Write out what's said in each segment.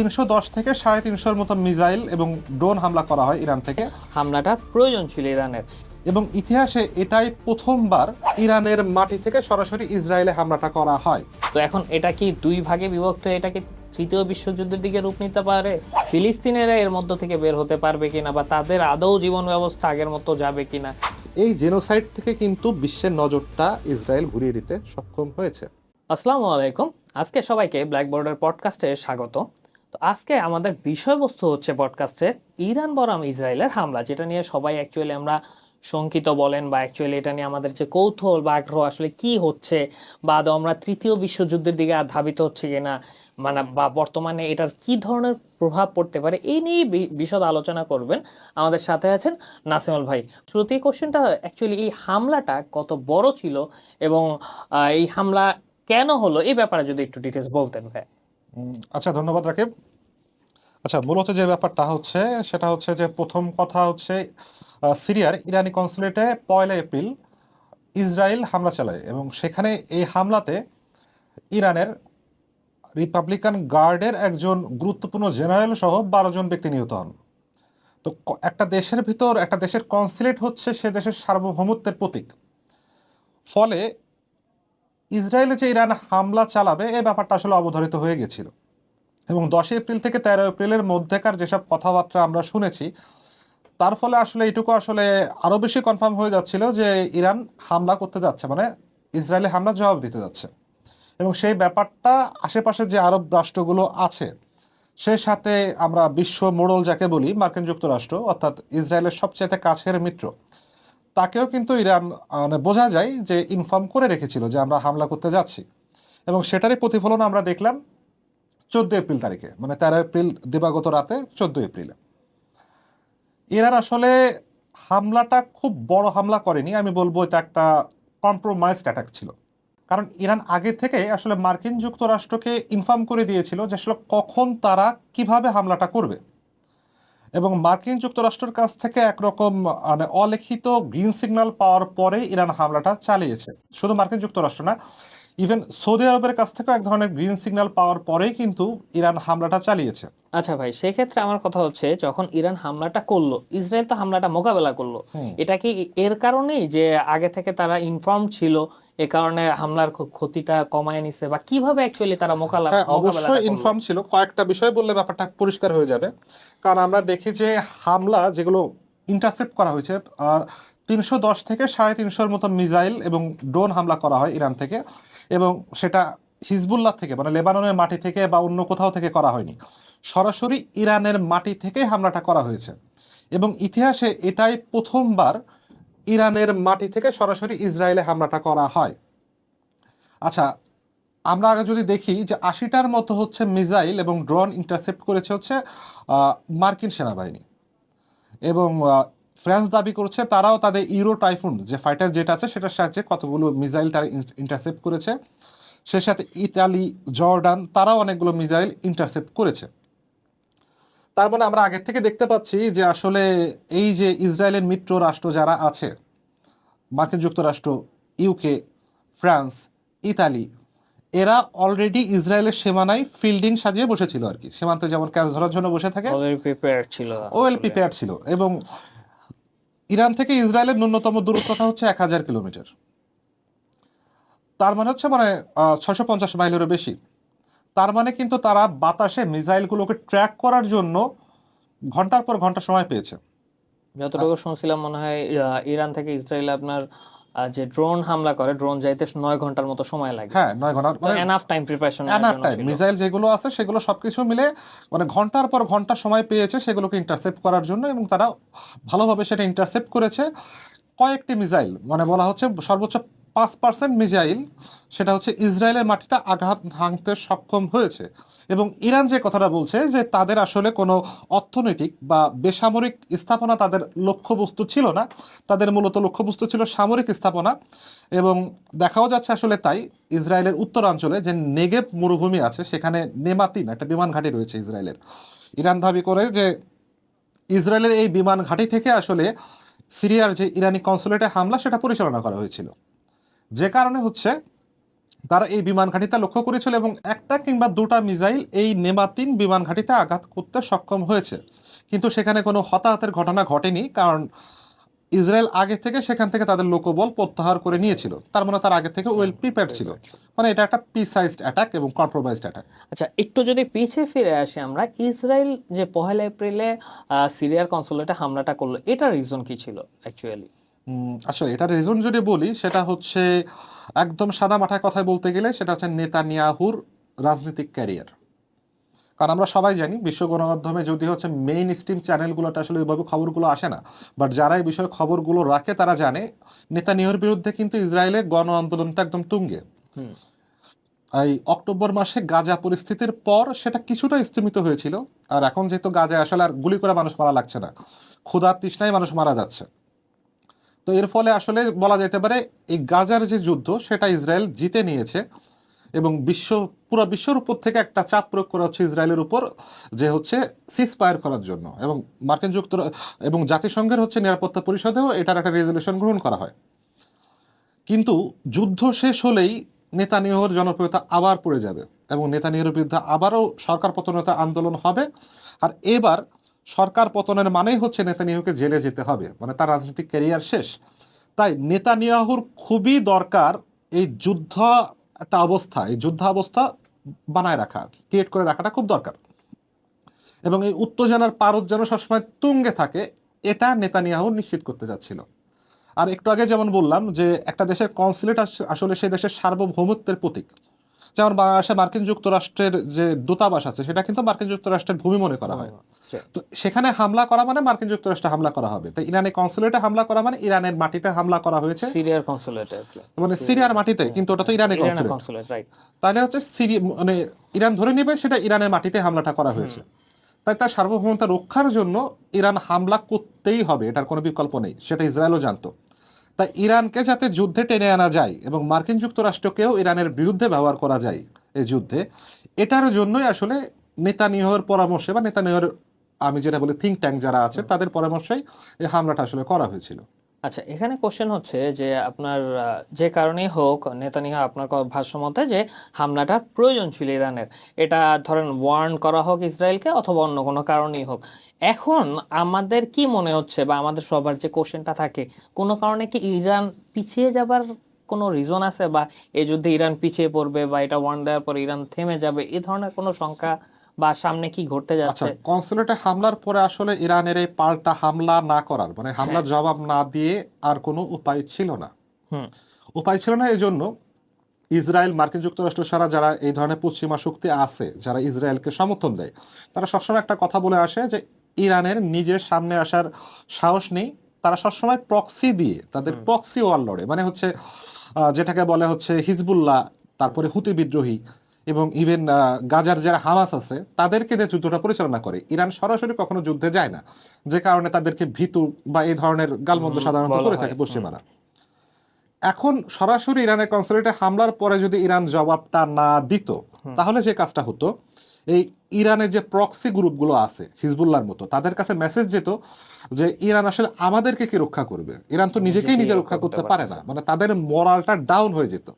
তিনশো দশ থেকে সাড়ে তিনশোর মতো মিসাইল এবং ড্রোন হামলা করা হয় ইরান থেকে। হামলাটার প্রয়োজন ছিল ইরানের। এবং ইতিহাসে এটাই প্রথমবার ইরানের মাটি থেকে সরাসরি ইসরায়েলে হামলাটা করা হয়। তো এখন এটা কি দুই ভাগে বিভক্ত হয়ে এটা কি তৃতীয় বিশ্বযুদ্ধের দিকে রূপ নিতে পারে? ফিলিস্তিনেরা এর মধ্য থেকে বের হতে পারবে কিনা বা তাদের আদৌ জীবন ব্যবস্থা আগের মতো যাবে কিনা? এই জেনোসাইড থেকে কিন্তু বিশ্বের নজরটা ইসরায়েল ঘুরিয়ে দিতে সক্ষম হয়েছে। আসসালামু আলাইকুম। আজকে সবাইকে ব্ল্যাকবোর্ডের পডকাস্টে স্বাগত। তো আজকে আমাদের বিষয়বস্তু হচ্ছে পডকাস্টের ইরান বরাম ইসরায়েলের হামলা, যেটা নিয়ে সবাই অ্যাকচুয়ালি আমরা শঙ্কিত বলেন বা অ্যাকচুয়ালি এটা নিয়ে আমাদের যে কৌতূহল বা আগ্রহ আসলে কি হচ্ছে বা আমরা তৃতীয় বিশ্বযুদ্ধের দিকে ধাবিত হচ্ছে কিনা মানে বা বর্তমানে এটার কি ধরনের প্রভাব পড়তে পারে, এই নিয়ে বিশদ আলোচনা করবেন। আমাদের সাথে আছেন নাসিমুল ভাই। শুরুতেই কোশ্চেনটা অ্যাকচুয়ালি এই হামলাটা কত বড় ছিল এবং এই হামলা কেন হলো, এই ব্যাপারে যদি একটু ডিটেলস বলতেন ভাই। আচ্ছা ধন্যবাদ রাকিব। আচ্ছা মূলত যে ব্যাপারটা হচ্ছে, সেটা হচ্ছে যে প্রথম কথা হচ্ছে সিরিয়ার ইরানি কনসুলেটে পয়লা এপ্রিল ইসরায়েল হামলা চালায় এবং সেখানে এই হামলাতে ইরানের রিপাবলিকান গার্ডের একজন গুরুত্বপূর্ণ জেনারেল সহ বারো জন ব্যক্তি নিহত হন। তো একটা দেশের ভিতর, একটা দেশের কনসুলেট হচ্ছে সে দেশের সার্বভৌমত্বের প্রতীক। ফলে ইসরায়েলে যে ইরান হামলা চালাবে, এ ব্যাপারটা আসলে অবধারিত হয়ে গেছিল। এবং দশই এপ্রিল থেকে তেরো এপ্রিলের মধ্যেকার যেসব কথাবার্তা আমরা শুনেছি, তার ফলে আসলে এটুকু আসলে আরও বেশি কনফার্ম হয়ে যাচ্ছিল যে ইরান হামলা করতে যাচ্ছে মানে ইসরায়েলে হামলা জবাব দিতে যাচ্ছে। এবং সেই ব্যাপারটা আশেপাশে যে আরব রাষ্ট্রগুলো আছে সেই সাথে আমরা বিশ্ব মোড়ল যাকে বলি, মার্কিন যুক্তরাষ্ট্র, অর্থাৎ ইসরায়েলের সবচেয়ে কাছের মিত্র তাকেও কিন্তু ইরান মানে বোঝা যায় যে ইনফর্ম করে রেখেছিল যে আমরা হামলা করতে যাচ্ছি। এবং সেটারই প্রতিফলন আমরা দেখলাম চোদ্দ এপ্রিল তারিখে মানে তেরো এপ্রিল দিবাগত রাতে চোদ্দ এপ্রিলে। ইরান আসলে হামলাটা খুব বড় হামলা করেনি, আমি বলব এটা একটা কম্প্রোমাইজড অ্যাটাক ছিল। কারণ ইরান আগে থেকে আসলে মার্কিন যুক্তরাষ্ট্রকে ইনফর্ম করে দিয়েছিল যে আসলে কখন তারা কীভাবে হামলাটা করবে। এবং মার্কিন যুক্তরাষ্ট্রের কাছ থেকে একরকম মানে অলিখিত গ্রিন সিগন্যাল পাওয়ার পরে ইরান হামলাটা চালিয়েছে। শুধু মার্কিন যুক্তরাষ্ট্র না ইভেন সৌদি আরবের কাছ থেকেও এক ধরনের গ্রিন সিগন্যাল পাওয়ার পরেই কিন্তু ইরান হামলাটা চালিয়েছে। আচ্ছা ভাই সেক্ষেত্রে আমার কথা হচ্ছে যখন ইরান হামলাটা করল ইসরায়েল তো হামলাটা মোকাবেলা করল এটা কি এর কারণেই যে আগে থেকে তারা ইনফর্ম ছিল এ কারণে হামলার ক্ষ- ক্ষতিটা কমায় নিছে বা কীভাবে অ্যাকচুয়ালি তারা মোকাবেলা হ্যাঁ অবশ্যই ইনফর্ম ছিল। কয়েকটা বিষয় বললে ব্যাপারটা পরিষ্কার হয়ে যাবে। কারণ আমরা দেখি যে হামলা যেগুলো ইন্টারসেপ্ট করা হয়েছে তিনশো দশ থেকে সাড়ে তিনশোর মতো মিসাইল এবং ড্রোন হামলা করা হয় ইরান থেকে এবং সেটা হিজবুল্লাহ থেকে মানে লেবাননের মাটি থেকে বা অন্য কোথাও থেকে করা হয়নি। সরাসরি ইরানের মাটি থেকে হামলাটা করা হয়েছে। এবং ইতিহাসে এটাই প্রথমবার ইরানের মাটি থেকে সরাসরি ইসরায়েলে হামলাটা করা হয়। আচ্ছা আমরা আগে যদি দেখি যে আশিটার মতো হচ্ছে মিসাইল এবং ড্রোন ইন্টারসেপ্ট করেছে হচ্ছে মার্কিন সেনাবাহিনী। এবং ফ্রান্স দাবি করছে তারাও তাদের ইউরো টাইফুন, যে ফাইটার জেট আছে সেটার সাহায্যে কতগুলো মিসাইল তারা ইন্টারসেপ্ট করেছে। সে সাথে ইতালি, জর্ডান, তারাও অনেকগুলো মিসাইল ইন্টারসেপ্ট করেছে। তার মানে আমরা আগের থেকে দেখতে পাচ্ছি যে আসলে এই যে ইসরায়েলের মিত্র রাষ্ট্র যারা আছে মার্কিন যুক্তরাষ্ট্র ইউকে ফ্রান্স ইতালি এরা অলরেডি ইসরায়েলের সীমানায় ফিল্ডিং সাজিয়ে বসেছিল আর কি। সীমান্তে যেমন ক্যাচ ধরার জন্য বসে থাকে ওয়েল প্রিপেয়ার ছিল এবং ইরান থেকে ইসরায়েলের ন্যূনতম দূরত্বটা হচ্ছে এক হাজার কিলোমিটার। তার মানে হচ্ছে মানে ছশো পঞ্চাশ মাইলেরও বেশি। তার মানে কিন্তু তারা বাতাসে মিসাইলগুলোকে ট্র্যাক করার জন্য ঘণ্টার পর ঘণ্টা সময় পেয়েছে। যতটুকু শুনছিলাম মনে হয় ইরান থেকে ইসরায়েল আপনার যে ড্রোন হামলা করে ড্রোন যাইতে নয় ঘণ্টার মতো সময় লাগে। হ্যাঁ নয় ঘণ্টা মানে enough time preparation enough time missile যেগুলো আছে সেগুলো সবকিছু মিলে মানে ঘণ্টার পর ঘণ্টা সময় পেয়েছে সেগুলোকে ইন্টারসেপ্ট করার জন্য এবং তারা ভালোভাবে সেটা ইন্টারসেপ্ট করেছে। কয়েকটি মিসাইল মানে বলা হচ্ছে সর্বোচ্চ পাঁচ পার্সেন্ট মিসাইল সেটা হচ্ছে ইসরায়েলের মাটিতে আঘাত ভাঙতে সক্ষম হয়েছে এবং ইরান যে কথাটা বলছে যে তাদের আসলে কোনো অর্থনৈতিক বা বেসামরিক স্থাপনা তাদের লক্ষ্যবস্তু ছিল না। তাদের মূলত লক্ষ্যবস্তু ছিল সামরিক স্থাপনা এবং দেখাও যাচ্ছে আসলে তাই ইসরায়েলের উত্তরাঞ্চলে যে নেগেব মরুভূমি আছে সেখানে নেমাতিন একটা বিমান ঘাঁটি রয়েছে ইসরায়েলের। ইরান দাবি করে যে ইসরায়েলের এই বিমান ঘাঁটি থেকে আসলে সিরিয়ার যে ইরানি কনসুলেটে হামলা সেটা পরিচালনা করা হয়েছিল। যে কারণে হচ্ছে তারা এই বিমান ঘাঁটিতে লক্ষ্য করেছিল এবং একটা কিংবা দুটা মিসাইল এই নেমাতিন বিমান ঘাঁটিতে আঘাত করতে সক্ষম হয়েছে। কিন্তু সেখানে কোনো হতাহতের ঘটনা ঘটেনি, কারণ ইসরায়েল আগে থেকে সেখান থেকে তাদের লোকবল প্রত্যাহার করে নিয়েছিল। তার মানে তার আগে থেকে ওয়েল প্রিপেয়ার ছিল। মানে এটা একটা প্রিসাইজড অ্যাটাক এবং কম্প্রোমাইজড অ্যাটাক আচ্ছা একটু যদি পিছিয়ে ফিরে আসি আমরা, ইসরায়েল যে পহেলা এপ্রিলে সিরিয়ার কনসুলেটে হামলাটা করল এটা রিজন কি ছিল অ্যাকচুয়ালি উম, আসলে এটার রিজন যদি বলি সেটা হচ্ছে একদম সাদা মাথায় কথায় বলতে গেলে সেটা হচ্ছে নেতানিয়াহুর রাজনৈতিক ক্যারিয়ার কারণ আমরা সবাই জানি বিশ্ব গণমাধ্যমে যদি হচ্ছে মেইন স্ট্রিম চ্যানেলগুলোতে আসলে ওইভাবে খবরগুলো আসে না বাট যারা এই বিষয়ে খবরগুলো রাখে তারা জানে নেতানিয়াহুর বিরুদ্ধে কিন্তু ইসরায়েলের গণ আন্দোলনটা একদম তুঙ্গে। হুম। এই অক্টোবর মাসে গাজা পরিস্থিতির পর সেটা কিছুটা স্থিমিত হয়েছিল আর এখন যেহেতু গাজায় আসলে আর গুলি করে মানুষ মারা লাগছে না ক্ষুধার তৃষ্ণায় মানুষ মারা যাচ্ছে। তো এর ফলে আসলে বলা যেতে পারে এই গাজার যে যুদ্ধ, সেটা ইসরায়েল জিতে নিয়েছে এবং বিশ্ব, পুরো বিশ্বের উপর থেকে একটা চাপ প্রয়োগ করা হচ্ছে ইসরায়েলের উপর যে হচ্ছে সিসপায়ার করার জন্য এবং মার্কিন যুক্তরা এবং জাতিসংঘের হচ্ছে নিরাপত্তা পরিষদেও এটার একটা রেজলিউশন গ্রহণ করা হয়। কিন্তু যুদ্ধ শেষ হলেই নেতানিয়াহুর জনপ্রিয়তা আবার পড়ে যাবে এবং নেতানিয়াহুর বিরুদ্ধে আবারও সরকার পতনতা আন্দোলন হবে। আর এবার সরকার পতনের মানেই হচ্ছে নেতানিয়াহুকে জেলে যেতে হবে মানে তার রাজনৈতিক ক্যারিয়ার শেষ। তাই নেতানিয়াহুর খুবই দরকার এই যুদ্ধ একটা অবস্থা, এই যুদ্ধাবস্থা বানায় রাখা ক্রিয়েট করে রাখাটা খুব দরকার। এবং এই উত্তেজনার পারদ যেন সবসময় তুঙ্গে থাকে, এটা নেতানিয়াহু নিশ্চিত করতে যাচ্ছিল আর একটু আগে যেমন বললাম যে একটা দেশের কনসুলেট আসলে সেই দেশের সার্বভৌমত্বের প্রতীক। যেমন বাংলাদেশে মার্কিন যুক্তরাষ্ট্রের যে দূতাবাস আছে সেটা কিন্তু মার্কিন যুক্তরাষ্ট্রের ভূমি মনে করা হয়। তো সেখানে হামলা করা মানে মার্কিন যুক্তরাষ্ট্রে হামলা করা হবে। তাই ইরানের কনসুলেটে হামলা করা মানে ইরানের মাটিতে হামলা করা হয়েছে। সিরিয়ার কনসুলেটে মানে সিরিয়ার মাটিতে কিন্তু ওটা তো ইরানের কনসুলেট। তাহলে হচ্ছে সিরি মানে ইরান ধরে নেবে সেটা ইরানের মাটিতে হামলাটা করা হয়েছে। তাই তার সার্বভৌমতা রক্ষার জন্য ইরান হামলা করতেই হবে এটার কোনো বিকল্প নেই সেটা ইসরায়েলও জানতো। তাই ইরানকে যাতে যুদ্ধে টেনে আনা যায় এবং মার্কিন যুক্তরাষ্ট্রকেও ইরানের বিরুদ্ধে ব্যবহার করা যায় এই যুদ্ধে, এটার জন্যই আসলে নেতানিহর পরামর্শে বা নেতানিহর আমি যেটা বলি থিঙ্ক ট্যাঙ্ক যারা আছে, তাদের পরামর্শেই এই হামলাটা আসলে করা হয়েছিল। আচ্ছা এখানে কোশ্চেন হচ্ছে যে আপনার যে কারণেই হোক নেতানিয়াহু আপনার ভাষ্য মতে যে হামলাটা প্রয়োজন ছিল ইরানের। এটা ধরেন ওয়ার্ন করা হোক ইসরায়েলকে অথবা অন্য কোনো কারণেই হোক। এখন আমাদের কি মনে হচ্ছে বা আমাদের সবার যে কোশ্চেনটা থাকে, কোনো কারণে কি ইরান পিছিয়ে যাবার কোনো রিজন আছে? বা এই যুদ্ধে ইরান পিছিয়ে পড়বে বা এটা ওয়ার্ন দেওয়ার পর ইরান থেমে যাবে? এই ধরনের কোনো শঙ্কা বা সামনে কি ঘটতে আচ্ছা যাচ্ছে? কনসুলেটে হামলার পরে আসলে ইরানের এই পাল্টা হামলা না করার মানে হামলার জবাব না দিয়ে আর কোনো উপায় ছিল না। উপায় ছিল না এই জন্য ইসরায়েল মার্কিন যুক্তরাষ্ট্র ছাড়া যারা এই ধরনের পশ্চিমা শক্তি আছে যারা ইসরায়েলকে সমর্থন দেয় তারা সবসময় একটা কথা বলে আসে যে ইরানের নিজের সামনে আসার সাহস নেই। তারা সবসময় প্রক্সি দিয়ে তাদের প্রক্সি ওয়ার লড়ে মানে হচ্ছে যেটাকে বলে হচ্ছে হিজবুল্লাহ তারপরে হুতি বিদ্রোহী এবং ইভেন গাজার যারা হামাস আছে তাদেরকে দিয়ে যুদ্ধটা পরিচালনা করে। ইরান সরাসরি কখনো যুদ্ধে যায় না। যে কারণে তাদেরকে ভীতু বা এই ধরনের গালমন্দ সাধারণত করে থাকে পশ্চিমারা। এখন সরাসরি ইরানের কনসুলেটে হামলার পরে যদি ইরান জবাবটা না দিত তাহলে যে কাজটা হতো এই ইরানের যে প্রক্সি গ্রুপগুলো আছে হিজবুল্লাহর মতো তাদের কাছে মেসেজ যেত যে ইরান আসলে আমাদেরকে কি রক্ষা করবে? ইরান তো নিজেকেই নিজে রক্ষা করতে পারে না। মানে তাদের মরালটা ডাউন হয়ে যেত।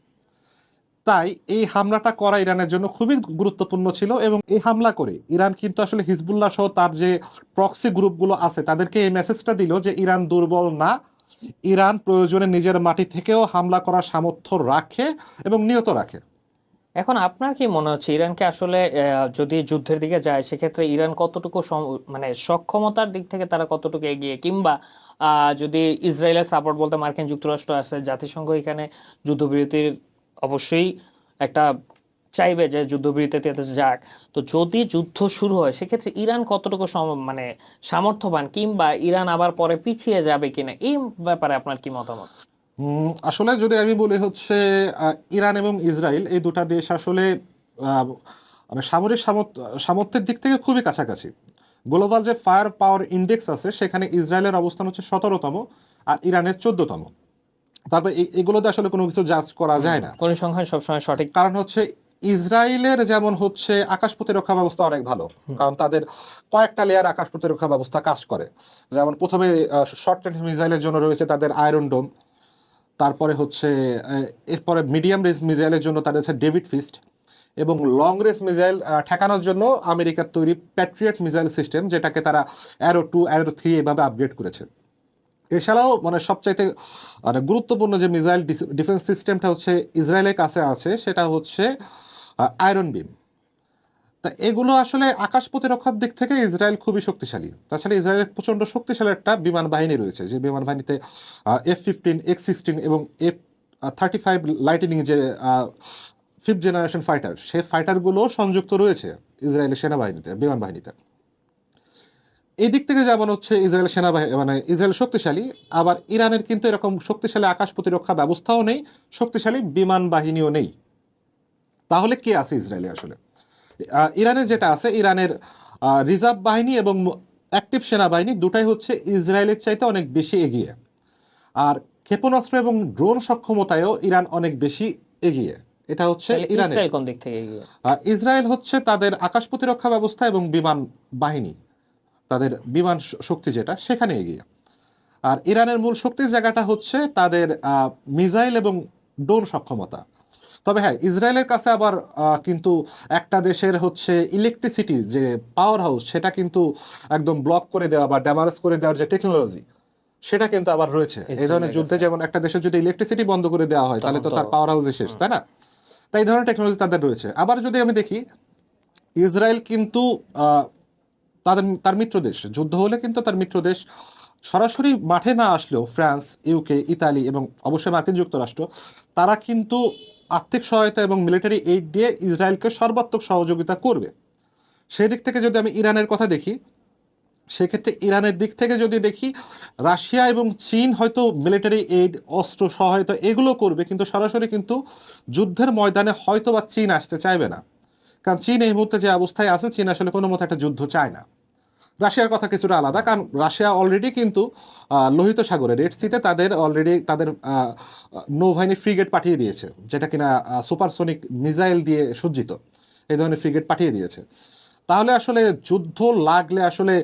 তাই এই হামলাটা করা ইরানের জন্য খুবই গুরুত্বপূর্ণ ছিল এবং এই হামলা করে ইরান কিন্তু আসলে হিজবুল্লাহ সহ তার যে প্রক্সি গ্রুপগুলো আছে, তাদেরকে এই মেসেজটা দিল যে ইরান দুর্বল না। ইরান প্রয়োজনে নিজের মাটি থেকেও হামলা করার সামর্থ্য রাখে এবং নিয়ত রাখে। এখন আপনার কি মনে হচ্ছে, ইরানকে আসলে যদি যুদ্ধের দিকে যায়, সেক্ষেত্রে ইরান কতটুকু মানে সক্ষমতার দিক থেকে তারা কতটুকু এগিয়ে? কিংবা যদি ইসরায়েলের সাপোর্ট বলতে মার্কিন যুক্তরাষ্ট্র আছে, জাতিসংঘ এখানে যুদ্ধবিরতির অবশ্যই একটা চাইবে যে যুদ্ধবিরতিতে যাক। তো যদি যুদ্ধ শুরু হয়, সেক্ষেত্রে ইরান কতটুকু মানে সামর্থ্যবান কিংবা ইরান আবার পরে পিছিয়ে যাবে কিনা, এই ব্যাপারে আপনার কি মতামত? আসলে যদি আমি বলি হচ্ছে ইরান এবং ইসরায়েল, এই দুটা দেশ আসলে মানে সামরিক সামর্থ- সামর্থ্যের দিক থেকে খুবই কাছাকাছি। গ্লোবাল যে ফায়ার পাওয়ার ইন্ডেক্স আছে, সেখানে ইসরায়েলের অবস্থান হচ্ছে সতেরোতম আর ইরানের চোদ্দতম। তারপর এগুলোতে আসলে কোনো কিছু জাজ করা যায় না। পরিসংখ্যান সবসময় সঠিক। কারণ হচ্ছে ইসরায়েলের যেমন হচ্ছে আকাশ প্রতিরক্ষা ব্যবস্থা অনেক ভালো। কারণ তাদের কয়েকটা লেয়ার আকাশ প্রতিরক্ষা ব্যবস্থা কাজ করে। যেমন প্রথমে শর্ট রেঞ্জ মিসাইলের জন্য রয়েছে তাদের আয়রন ডোম তারপরে হচ্ছে এরপরে মিডিয়াম রেঞ্জ মিসাইলের জন্য তাদের হচ্ছে ডেভিড ফিস্ট এবং লং রেঞ্জ মিসাইল ঠেকানোর জন্য আমেরিকার তৈরি প্যাট্রিয়ট মিসাইল সিস্টেম যেটাকে তারা অ্যারো টু অ্যারো থ্রি এভাবে আপগ্রেড করেছে। এছাড়াও মানে সবচাইতে মানে গুরুত্বপূর্ণ যে মিসাইল ডিফেন্স সিস্টেমটা হচ্ছে ইসরায়েলের কাছে আছে, সেটা হচ্ছে আয়রন বিম। তা এগুলো আসলে আকাশ প্রতিরক্ষার দিক থেকে ইসরায়েল খুবই শক্তিশালী। তাছাড়া ইসরায়েলের প্রচণ্ড শক্তিশালী একটা বিমান বাহিনী রয়েছে, যে বিমান বাহিনীতে এফ ফিফটিন এক্স সিক্সটিন এবং এফ থার্টি ফাইভ লাইটেনিং যে ফিফথ জেনারেশন ফাইটার সেই ফাইটারগুলো সংযুক্ত রয়েছে ইসরায়েলের সেনাবাহিনীতে, বিমান বাহিনীতে। এই দিক থেকে যেমন হচ্ছে ইসরায়েল সেনাবাহিনী মানে ইসরায়েল শক্তিশালী আবার ইরানের কিন্তু এরকম শক্তিশালী আকাশ প্রতিরক্ষা ব্যবস্থাও নেই শক্তিশালী বিমান বাহিনীও নেই। তাহলে কে আছে ইসরায়েলে আসলে? ইরানের যেটা আছে ইরানের রিজার্ভ বাহিনী এবং অ্যাক্টিভ সেনাবাহিনী দুটাই হচ্ছে ইসরায়েলের চাইতে অনেক বেশি এগিয়ে। আর ক্ষেপণাস্ত্র এবং ড্রোন সক্ষমতায়ও ইরান অনেক বেশি এগিয়ে। এটা হচ্ছে ইরানের। কোন দিক থেকে এগিয়ে? ইসরায়েল হচ্ছে তাদের আকাশ প্রতিরক্ষা ব্যবস্থা এবং বিমান বাহিনী। তাদের বিমান শক্তি যেটা সেখানে এগিয়ে আর ইরানের মূল শক্তির জায়গাটা হচ্ছে তাদের আহ, মিসাইল এবং ড্রোন সক্ষমতা। তবে হ্যাঁ ইসরায়েলের কাছে আবার কিন্তু একটা দেশের হচ্ছে ইলেকট্রিসিটি যে পাওয়ার হাউস সেটা কিন্তু একদম ব্লক করে দেওয়া বা ড্যামারেজ করে দেওয়ার যে টেকনোলজি সেটা কিন্তু আবার রয়েছে। এই ধরনের যুদ্ধে যেমন একটা দেশের যদি ইলেকট্রিসিটি বন্ধ করে দেওয়া হয় তাহলে তো তার পাওয়ার হাউসে শেষ তাই না? তাই ধরনের টেকনোলজি তাদের রয়েছে। আবার যদি আমি দেখি ইসরায়েল কিন্তু আহ, তাদের, তার মিত্র দেশ। যুদ্ধ হলে কিন্তু তার মিত্র দেশ সরাসরি মাঠে না আসলেও ফ্রান্স, ইউকে, ইতালি এবং অবশ্যই মার্কিন যুক্তরাষ্ট্র, তারা কিন্তু আর্থিক সহায়তা এবং মিলিটারি এইড দিয়ে ইসরায়েলকে সর্বাত্মক সহযোগিতা করবে। সেই দিক থেকে যদি আমি ইরানের কথা দেখি, সেক্ষেত্রে ইরানের দিক থেকে যদি দেখি, রাশিয়া এবং চীন হয়তো মিলিটারি এইড অস্ত্র সহায়তা এগুলো করবে, কিন্তু সরাসরি কিন্তু যুদ্ধের ময়দানে হয়তো বা চীন আসতে চাইবে না। কারণ চীন এই মুহূর্তে যে অবস্থায় আছে, চীন আসলে কোনো মতো একটা যুদ্ধ চায় না। রাশিয়ার কথা কিছুটা আলাদা, কারণ রাশিয়া অলরেডি কিন্তু লোহিত সাগরে রেড সিতে তাদের অলরেডি তাদের নৌবাহিনী ফ্রিগেট পাঠিয়ে দিয়েছে, যেটা কিনা সুপারসোনিক মিসাইল দিয়ে সজ্জিত। এই ধরনের ফ্রিগেট পাঠিয়ে দিয়েছে। তাহলে আসলে যুদ্ধ লাগলে আসলে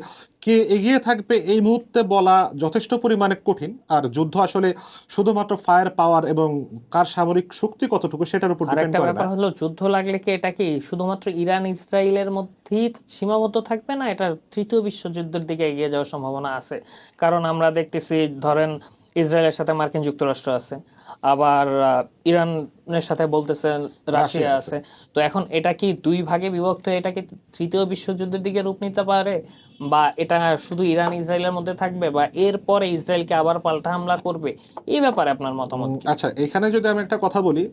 কে এগিয়ে থাকবে এই মুহূর্তে বলা যথেষ্ট পরিমাণে কঠিন। আর যুদ্ধ আসলে শুধুমাত্র ফায়ার পাওয়ার এবং কার সামরিক শক্তি কতটুকু সেটার উপর ডিপেন্ড করে ব্যাপার না হলো যুদ্ধ লাগলে কি এটা কি শুধুমাত্র ইরান ইসরায়েলের মধ্যেই সীমাবদ্ধ থাকবে না? এটা তৃতীয় বিশ্বযুদ্ধের দিকে এগিয়ে যাওয়ার সম্ভাবনা আছে। কারণ আমরা দেখতেছি ধরেন ইসরায়েলের সাথে মার্কিন যুক্তরাষ্ট্র আছে আবার ইরানের সাথে বলতেছেন রাশিয়া আছে। তো এখন এটা কি দুই ভাগে বিভক্ত এটা কি তৃতীয় বিশ্বযুদ্ধের দিকে রূপ নিতে পারে? বা এটা শুধু ইরান ইসরায়েলের মধ্যে থাকবে বা এরপরে ইসরায়েলকে আবার পাল্টা হামলা করবে? এই ব্যাপারে আপনার মতামত আচ্ছা এখানে যদি আমি একটা কথা বলি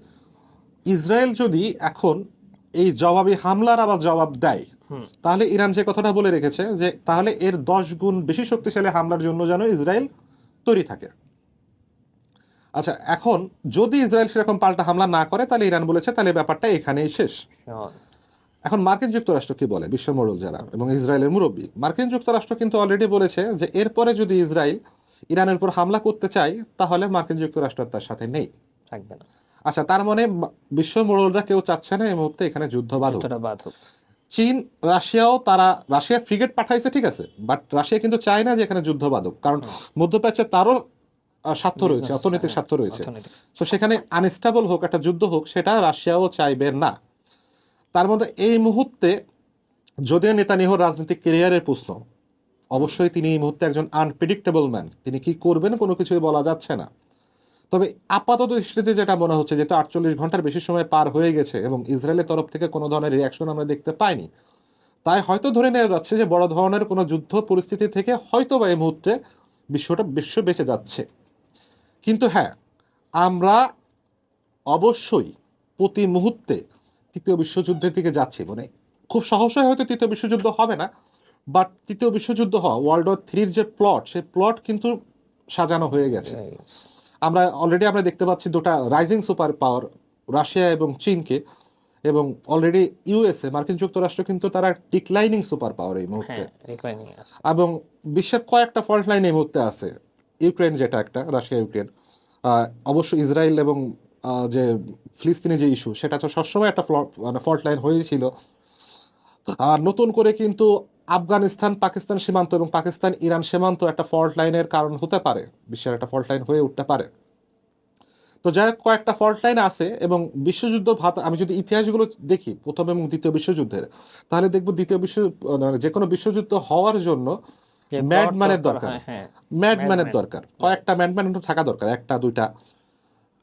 ইসরায়েল যদি এখন এই জবাবি হামলার আবার জবাব দেয় তাহলে ইরান যে কথাটা বলে রেখেছে যে তাহলে এর দশ গুণ বেশি শক্তিশালী হামলার জন্য যেন ইসরায়েল তৈরি থাকে। আচ্ছা এখন যদি ইসরায়েল সেরকম পাল্টা হামলা না করে তাহলে ইরান বলেছে তাহলে ব্যাপারটা এখানেই শেষ। এখন মার্কিন যুক্তরাষ্ট্র কি বলে? বিশ্বমোড়ল যারা এবং ইসরায়েলের মুরব্বী। মার্কিন যুক্তরাষ্ট্র কিন্তু অলরেডি বলেছে যে এরপরে যদি ইসরায়েল ইরানের উপর হামলা করতে চায় তাহলে মার্কিন যুক্তরাষ্ট্র তার সাথে নেই। থাকবে না। আচ্ছা তার মানে বিশ্ব মোড়লরা কেউ চাচ্ছে না এই মুহূর্তে এখানে যুদ্ধ বাধক। চীন রাশিয়াও তারা রাশিয়া ফ্রিগেট পাঠাইছে ঠিক আছে? বাট রাশিয়া কিন্তু চায় না যে এখানে যুদ্ধ বাধক। কারণ মধ্যপ্রাচ্যে তারও স্বার্থ রয়েছে অর্থনৈতিক হ্যাঁ, স্বার্থ রয়েছে। তো সেখানে আনস্টেবল হোক একটা যুদ্ধ হোক সেটা রাশিয়াও চাইবে না। তার মধ্যে এই মুহূর্তে যদিও নেতানিয়াহুর রাজনৈতিক কেরিয়ারের প্রশ্ন অবশ্যই তিনি এই মুহূর্তে একজন আনপ্রেডিক্টেবল ম্যান তিনি কি করবেন কোনো কিছুই বলা যাচ্ছে না। তবে আপাতত দৃষ্টিতে যেটা মনে হচ্ছে যেহেতু আটচল্লিশ ঘণ্টার বেশি সময় পার হয়ে গেছে এবং ইসরায়েলের তরফ থেকে কোনো ধরনের রিয়াকশন আমরা দেখতে পাইনি তাই হয়তো ধরে নেওয়া যাচ্ছে যে বড় ধরনের কোনো যুদ্ধ পরিস্থিতি থেকে হয়তো বা এই মুহূর্তে বিশ্বটা বিশ্ব বেঁচে যাচ্ছে। কিন্তু হ্যাঁ আমরা অবশ্যই প্রতি মুহূর্তে তৃতীয় বিশ্বযুদ্ধের দিকে যাচ্ছি। মানে খুব সহসায় হয়তো তৃতীয় বিশ্বযুদ্ধ হবে না বাট তৃতীয় বিশ্বযুদ্ধ হওয়া ওয়ার্ল্ড ওয়ার থ্রির যে প্লট সেই প্লট কিন্তু সাজানো হয়ে গেছে। আমরা অলরেডি আমরা দেখতে পাচ্ছি দুটা রাইজিং সুপার পাওয়ার রাশিয়া এবং চীনকে এবং অলরেডি ইউএসএ মার্কিন যুক্তরাষ্ট্র কিন্তু তারা ডিক্লাইনিং সুপার পাওয়ার এই মুহূর্তে। হ্যাঁ এবং বিশ্বের কয়েকটা ফল্ট লাইন এই মুহূর্তে আছে। ইউক্রেন যেটা একটা, রাশিয়া ইউক্রেন অবশ্য ইসরায়েল এবং যে ফিলিস্তিনি যে ইস্যু সেটা তো সবসময় একটা মানে ফল্ট লাইন হয়েছিল আর নতুন করে কিন্তু আফগানিস্তান, পাকিস্তান সীমান্ত এবং পাকিস্তান, ইরান সীমান্ত একটা ফল্ট লাইনের কারণ হতে পারে, বিশ্বের একটা ফল্ট লাইন হয়ে উঠতে পারে। তো যাই হোক, কয়েকটা ফল্ট লাইন আছে এবং বিশ্বযুদ্ধ ভাত, আমি যদি ইতিহাসগুলো দেখি, প্রথম এবং দ্বিতীয় বিশ্বযুদ্ধের, তাহলে দেখব দ্বিতীয় বিশ্ব মানে যে কোনো বিশ্বযুদ্ধ হওয়ার জন্য ম্যাডম্যানের দরকার। হ্যাঁ ম্যাডম্যানের দরকার। কয়েকটা ম্যাডম্যান থাকা দরকার একটা দুইটা।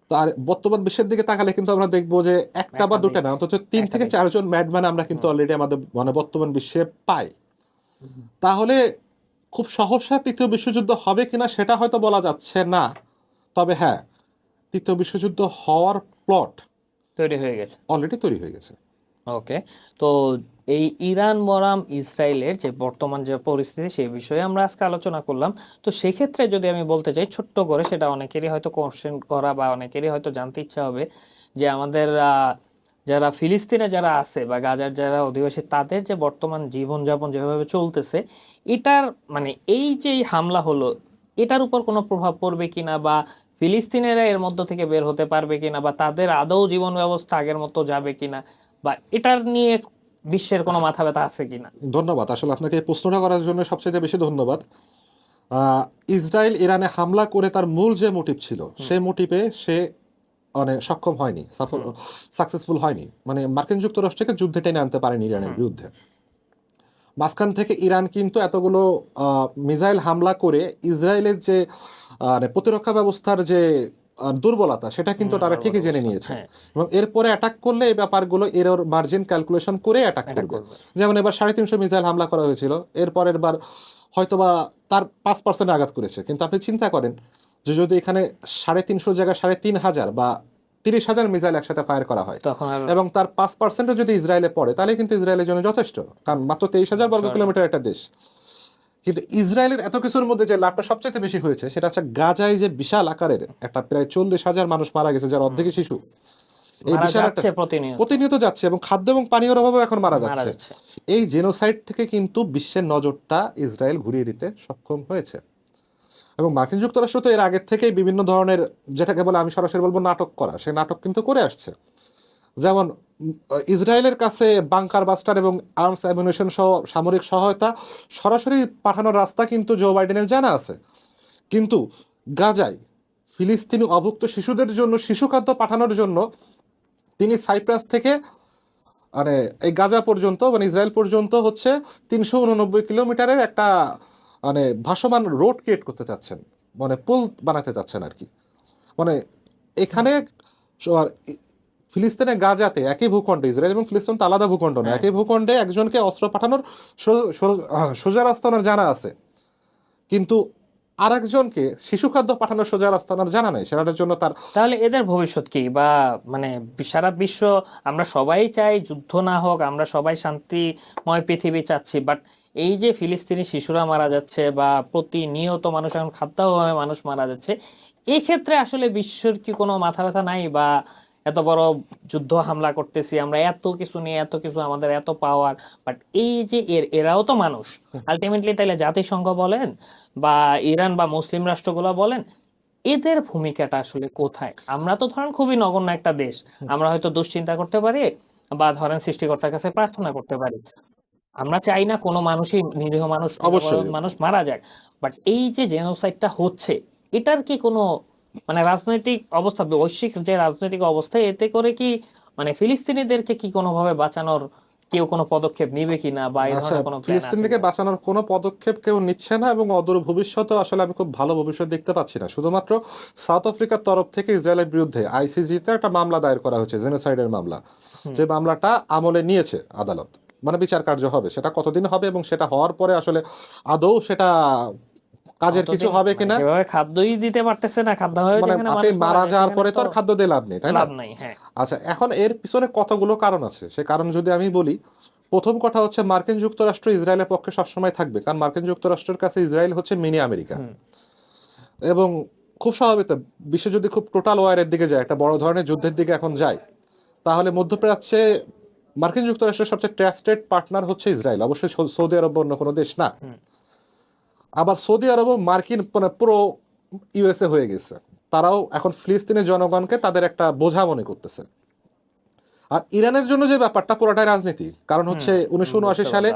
তো আর বর্তমান বিশ্বের দিকে তাকালে কিন্তু আমরা দেখব যে একটা বা। দুটা না অন্তত তিন থেকে চারজন ম্যাডম্যান আমরা কিন্তু অলরেডি আমাদের মানে বর্তমান বিশ্বে পাই। তাহলে খুব সহসা তৃতীয় বিশ্বযুদ্ধ হবে কিনা সেটা হয়তো বলা যাচ্ছে না। তবে হ্যাঁ তৃতীয় বিশ্বযুদ্ধ হওয়ার প্লট তৈরি হয়ে গেছে। অলরেডি তৈরি হয়ে গেছে। ওকে তো এই ইরান বনাম ইসরায়েলের যে বর্তমান যে পরিস্থিতি, সেই বিষয়ে আমরা আজকে আলোচনা করলাম। তো সেক্ষেত্রে যদি আমি বলতে চাই, ছোট্ট করে সেটা অনেকেরই হয়তো কোশ্চেন করা বা অনেকেরই হয়তো জানতে ইচ্ছা হবে যে আমাদের যারা ফিলিস্তিনে যারা আছে বা গাজার যারা অধিবাসী, তাদের যে বর্তমান জীবনযাপন যেভাবে চলতেছে, এটার মানে এই যে হামলা হলো, এটার উপর কোনো প্রভাব পড়বে কিনা বা ফিলিস্তিনেরা এর মধ্য থেকে বের হতে পারবে কিনা বা তাদের আদৌ জীবন ব্যবস্থা আগের মতো যাবে কিনা বা এটার নিয়ে বিশ্বের কোনো মাথা ব্যথা আছে কিনা? ধন্যবাদ। আসলে আপনাকে এই প্রশ্নটা করার জন্য সবচেয়ে বেশি ধন্যবাদ। ইসরায়েল ইরানে হামলা করে তার মূল যে মোটিভ ছিল সেই মোটিভে সে মানে সক্ষম হয়নি সফল সাকসেসফুল হয়নি। মানে মার্কিন যুক্তরাষ্ট্রকে যুদ্ধে টেনে আনতে পারেনি ইরানের বিরুদ্ধে। মাঝখান থেকে ইরান কিন্তু এতগুলো মিসাইল হামলা করে ইসরায়েলের যে মানে প্রতিরক্ষা ব্যবস্থার যে দুর্বলতা সেটা কিন্তু তারা ঠিকই জেনে নিয়েছে। হ্যাঁ। এবং এরপরে অ্যাটাক করলে এই ব্যাপারগুলো এর মার্জিন ক্যালকুলেশন করে অ্যাটাক করবে। করবে। যেমন এবার সাড়ে তিনশো মিসাইল হামলা করা হয়েছিল এরপরের বার হয়তোবা তার পাঁচ পার্সেন্ট আঘাত করেছে। কিন্তু আপনি চিন্তা করেন যে যদি এখানে সাড়ে তিনশো জায়গায় সাড়ে তিন হাজার বা তিরিশ হাজার মিসাইল একসাথে ফায়ার করা হয় এবং তার পাঁচ পার্সেন্টও যদি ইসরায়েলে পড়ে তাহলে কিন্তু ইসরায়েলের জন্য যথেষ্ট। কারণ মাত্র তেইশ হাজার বর্গ কিলোমিটার একটা দেশ। কিন্তু ইসরায়েলের এত কিছুর মধ্যে যে লাভটা সবচেয়ে বেশি হয়েছে সেটা হচ্ছে গাজায় যে বিশাল আকারের একটা প্রায় চল্লিশ হাজার মানুষ মারা গেছে যার অর্ধেক শিশু। এই বিশাল প্রতিনিয়ত। যাচ্ছে এবং খাদ্য এবং পানীয়র অভাবে এখন মারা যাচ্ছে। এই জেনোসাইড থেকে কিন্তু বিশ্বের নজরটা ইসরায়েল ঘুরিয়ে দিতে সক্ষম হয়েছে। এবং মার্কিন যুক্তরাষ্ট্র তো এর আগের থেকেই বিভিন্ন ধরনের যেটাকে বলে আমি সরাসরি বলব নাটক করা সে নাটক কিন্তু করে আসছে। যেমন ইসরায়েলের কাছে বাংকার বাস্টার এবং আর্মস অ্যামিউনেশন সহ সামরিক সহায়তা সরাসরি পাঠানোর রাস্তা কিন্তু জো বাইডেনের জানা আছে। কিন্তু গাজায় ফিলিস্তিনি অভুক্ত শিশুদের জন্য শিশু খাদ্য পাঠানোর জন্য তিনি সাইপ্রাস থেকে মানে এই গাজা পর্যন্ত মানে ইসরায়েল পর্যন্ত হচ্ছে তিনশো উননব্বই কিলোমিটারের একটা মানে ভাসমান রোড ক্রিয়েট করতে চাচ্ছেন। মানে পুল বানাতে চাচ্ছেন আর কি। মানে এখানে ফিলিস্তিনের গাজাতে একই ভূখণ্ডে ইসরায়েল এবং ফিলিস্তিন তো আলাদা ভূখণ্ড না হ্যাঁ। একই ভূখণ্ডে একজনকে অস্ত্র পাঠানোর সোজা রাস্তা ওনার জানা আছে। কিন্তু আরেকজনকে শিশু খাদ্য পাঠানোর সোজা রাস্তা ওনার জানা নেই সেটার জন্য তার তাহলে এদের ভবিষ্যৎ কি? বা মানে সারা বিশ্ব আমরা সবাই চাই যুদ্ধ না হোক আমরা সবাই শান্তিময় পৃথিবী চাচ্ছি বাট এই যে ফিলিস্তিনি শিশুরা মারা যাচ্ছে বা প্রতিনিয়ত মানুষ এখন খাদ্যাভাবে মানুষ মারা যাচ্ছে এই ক্ষেত্রে আসলে বিশ্বর কি কোনো মাথা ব্যথা নাই? বা এত বড় যুদ্ধ হামলা করতেছি আমরা এত কিছু নিয়ে এত কিছু আমাদের এত পাওয়ার বাট এই যে এর এরাও তো মানুষ। আলটিমেটলি তাহলে জাতিসংঘ বলেন বা ইরান বা মুসলিম রাষ্ট্রগুলো বলেন এদের ভূমিকাটা আসলে কোথায়? আমরা তো ধরেন খুবই নগণ্য একটা দেশ। আমরা হয়তো দুশ্চিন্তা করতে পারি বা ধরেন সৃষ্টিকর্তার কাছে প্রার্থনা করতে পারি। আমরা চাই না কোনো মানুষই নিরীহ মানুষ। মানুষ মারা যাক। বাট এই যে জেনোসাইডটা হচ্ছে এটার কি কোনো মানে রাজনৈতিক অবস্থা বৈশ্বিক যে রাজনৈতিক অবস্থা এতে করে কি মানে ফিলিস্তিনিদেরকে কি কোনোভাবে বাঁচানোর কেউ কোনো পদক্ষেপ নিবে কিনা বা এই ধরনের কোনো ফিলিস্তিনিকে বাঁচানোর কোনো পদক্ষেপ কেউ নিচ্ছে না এবং অদূর ভবিষ্যতে আসলে আমি খুব ভালো ভবিষ্যৎ দেখতে পাচ্ছি না। শুধুমাত্র সাউথ আফ্রিকার তরফ থেকে ইসরায়েলের বিরুদ্ধে আইসিজিতে একটা মামলা দায়ের করা হয়েছে জেনোসাইডের মামলা। যে মামলাটা আমলে নিয়েছে আদালত। মানে বিচার কার্য হবে সেটা কতদিন হবে এবং সেটা হওয়ার পরে আসলে আদৌ সেটা কাজের কিছু হবে মানে কিনা? খাদ্যই দিতে পারতেছে না খাদ্য হয়ে মানে আপনি মারা যাওয়ার পরে তো আর খাদ্য দিয়ে লাভ নেই তাই না? লাভ নাই হ্যাঁ। আচ্ছা এখন এর পিছনে কতগুলো কারণ আছে? সে কারণ যদি আমি বলি প্রথম কথা হচ্ছে মার্কিন যুক্তরাষ্ট্র ইসরায়েলের পক্ষে সবসময় থাকবে কারণ মার্কিন যুক্তরাষ্ট্রের কাছে ইসরায়েল হচ্ছে মিনি আমেরিকা। এবং খুব স্বাভাবিক বিশ্ব যদি খুব টোটাল ওয়ারের দিকে যায় একটা বড় ধরনের যুদ্ধের দিকে এখন যায় তাহলে মধ্যপ্রাচ্যে মার্কিন যুক্তরাষ্ট্রের সবচেয়ে ট্রাস্টেড পার্টনার হচ্ছে ইসরায়েল। অবশ্যই সৌদি আরব অন্য কোনো দেশ না। আবার সৌদি আরবও মার্কিন মানে পুরো ইউএসএ হয়ে গেছে। তারাও এখন ফিলিস্তিনের জনগণকে তাদের একটা বোঝা মনে করতেছে। আর ইরানের জন্য যে ব্যাপারটা পুরোটাই রাজনীতি। কারণ হচ্ছে উনিশশো উনআশি সালে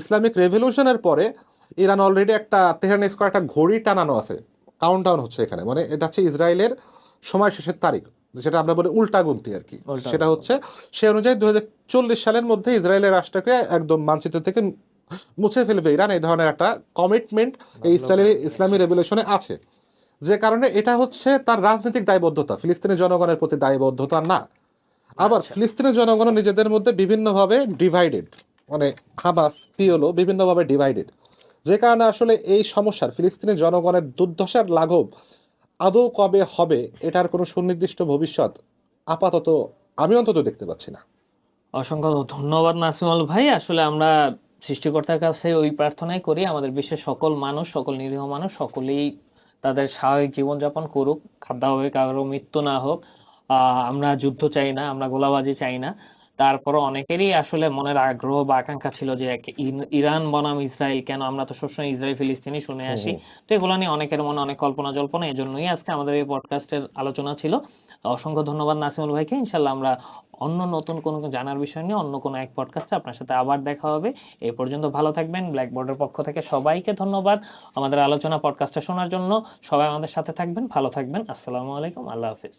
ইসলামিক রেভলিউশনের পরে ইরান অলরেডি একটা তেহরান স্কোয়ার একটা ঘড়ি টানানো আছে। কাউন্টডাউন হচ্ছে এখানে। মানে এটা হচ্ছে ইসরায়েলের সময় শেষের তারিখ। যেটা আমরা বলি উল্টা গুনতি আর কি। সেটা হচ্ছে সে অনুযায়ী দুই হাজার চল্লিশ সালের মধ্যে ইসরায়েলের রাষ্ট্রকে একদম মানচিত্র থেকে মুছে ফেলবে। ইরান এই ধরনের একটা কমিটমেন্ট এই ইসরায়েলি ইসলামী রেভলিউশনে আছে। যে কারণে এটা হচ্ছে তার রাজনৈতিক দায়বদ্ধতা। ফিলিস্তিনি জনগণের প্রতি দায়বদ্ধতা না। আবার ফিলিস্তিনি জনগণ নিজেদের মধ্যে বিভিন্নভাবে ডিভাইডেড মানে হামাস পিওলো বিভিন্নভাবে ডিভাইডেড যে কারণে আসলে এই সমস্যার ফিলিস্তিনি জনগণের দুর্দশার লাঘব আদৌ কবে হবে এটার কোনো সুনির্দিষ্ট ভবিষ্যৎ আপাতত আমি অন্তত দেখতে পাচ্ছি না। অসংখ্য ধন্যবাদ নাসিমুল ভাই। আসলে আমরা সৃষ্টিকর্তার কাছে ওই প্রার্থনাই করি, আমাদের বিশ্বের সকল মানুষ, সকল নিরীহ মানুষ সকলেই তাদের স্বাভাবিক জীবনযাপন করুক, খাদ্যাভাবে কারও মৃত্যু না হোক। আমরা যুদ্ধ চাই না, আমরা গোলাবাজি চাই না। তারপরও অনেকেরই আসলে মনের আগ্রহ বা আকাঙ্ক্ষা ছিল যে ইরান বনাম ইসরায়েল কেন? আমরা তো সবসময় ইসরায়েল ফিলিস্তিনি শুনে আসি। তো এগুলো নিয়ে অনেকের মনে অনেক কল্পনা জল্পনা এই জন্যই আজকে আমাদের এই পডকাস্টের আলোচনা ছিল। অসংখ্য ধন্যবাদ নাসিমুল ভাইকে। ইনশাল্লাহ আমরা অন্য নতুন কোনো জানার বিষয় নিয়ে অন্য কোনো এক পডকাস্টে আপনার সাথে আবার দেখা হবে। এই পর্যন্ত ভালো থাকবেন। ব্ল্যাকবোর্ডের পক্ষ থেকে সবাইকে ধন্যবাদ আমাদের আলোচনা পডকাস্টটা শোনার জন্য। সবাই আমাদের সাথে থাকবেন ভালো থাকবেন। আসসালামু আলাইকুম। আল্লাহ হাফিজ।